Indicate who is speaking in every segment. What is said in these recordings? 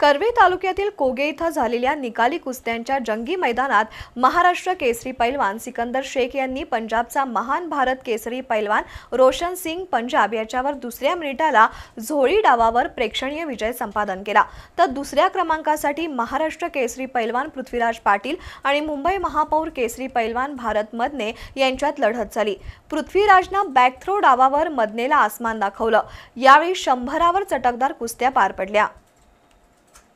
Speaker 1: कर्वे तालुक्यातील कोगे इथं झालेल्या निकाली कुस्त्यांच्या जंगी मैदानात महाराष्ट्र केसरी पैलवान सिकंदर शेख यांनी पंजाबचा महान भारत केसरी पैलवान रोशन सिंग पंजाब याच्यावर दुसऱ्या मिनिटाला झोळी डावावर प्रेक्षणीय विजय संपादन केला. तर दुसऱ्या क्रमांकासाठी महाराष्ट्र केसरी पैलवान पृथ्वीराज पाटील आणि मुंबई महापौर केसरी पैलवान भारत मदने यांच्यात लढत झाली. पृथ्वीराजनं बॅकथ्रो डावावर मदनेला आसमान दाखवलं. यावेळी शंभरावर चटकदार कुस्त्या पार पडल्या.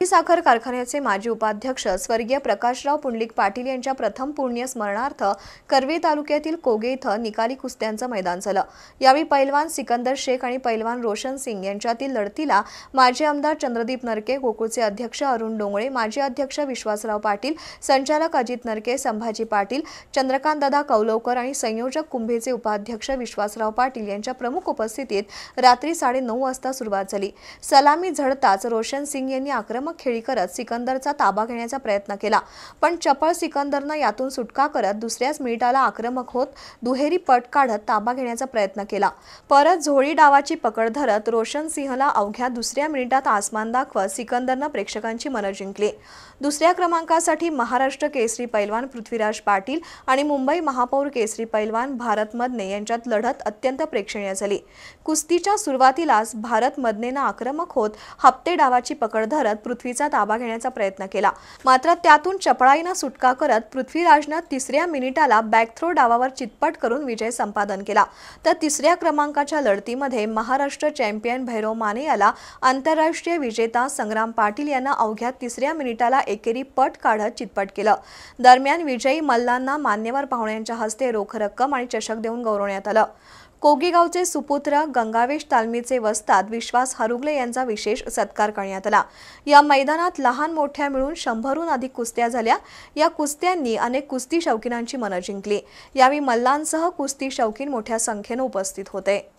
Speaker 1: साखर कारखान्याचे माजी उपाध्यक्ष स्वर्गीय प्रकाशराव पुंडलिक पाटील यांच्या प्रथम पुण्य स्मरणार्थ कर्वे तालुक्यातील कोगे इथं निकाली कुस्त्यांचं मैदान झालं. यावेळी पैलवान सिकंदर शेख आणि पैलवान रोशन सिंग यांच्यातील लढतीला माजी आमदार चंद्रदीप नरके गोकुळचे अध्यक्ष अरुण डोंगळे माजी अध्यक्ष विश्वासराव पाटील संचालक अजित नरके संभाजी पाटील चंद्रकांत दादा कौलवकर आणि संयोजक कुंभेचे उपाध्यक्ष विश्वासराव पाटील यांच्या प्रमुख उपस्थितीत रात्री साडेनऊ वाजता सुरुवात झाली. सलामी झडताच रोशन सिंग यांनी आक्रमक खेळी करत सिकंदरचा ताबा घेण्याचा प्रयत्न केला. पण चपळ सिकंदरनं यातून सुटका करत दुसऱ्याच मिनिटाला आक्रमक होत दुहेरी पट काढत ताबा घेण्याचा प्रयत्न केला. परत झोळी डावाची पकड धरत रोशन सिंहला अवघ्या दुसऱ्या मिनिटात आसमान दाखवत सिकंदरनं प्रेक्षकांची मनं जिंकली. दुसऱ्या क्रमांकासाठी महाराष्ट्र केसरी पैलवान पृथ्वीराज पाटील आणि मुंबई महापौर केसरी पैलवान भारत मदने यांच्यात लढत अत्यंत प्रेक्षणीय झाली. कुस्तीच्या सुरुवातीलाच भारत मदनेनं आक्रमक होत हप्ते डावाची पकड धरत पृथ्वीचा ताबा घेण्याचा प्रयत्न केला. मात्र त्यातून चपळाईनं सुटका करत पृथ्वीराजनं तिसऱ्या मिनिटाला बॅकथ्रो डावावर चितपट करून विजय संपादन केला. तर तिसऱ्या क्रमांकाच्या लढतीमध्ये महाराष्ट्र चॅम्पियन भैरव माने याला आंतरराष्ट्रीय विजेता संग्राम पाटील यांना अवघ्या तिसऱ्या मिनिटाला एकेरी पट काढत चितपट केलं. दरम्यान विजयी मल्लांना मान्यवर पाहुण्यांच्या हस्ते रोख रक्कम आणि चषक देऊन गौरवण्यात आलं. कोगेगावचे सुपुत्र गंगावेश तालमीचे वस्ताद विश्वास हरुगले यांचा विशेष सत्कार करण्यात आला. या मैदानात लहान मोठ्या मिळून शंभरहून अधिक कुस्त्या झाल्या. या कुस्त्यांनी अनेक कुस्ती शौकीनांची मनं जिंकली. यावेळी मल्लांसह कुस्ती शौकीन मोठ्या संख्येनं उपस्थित होते.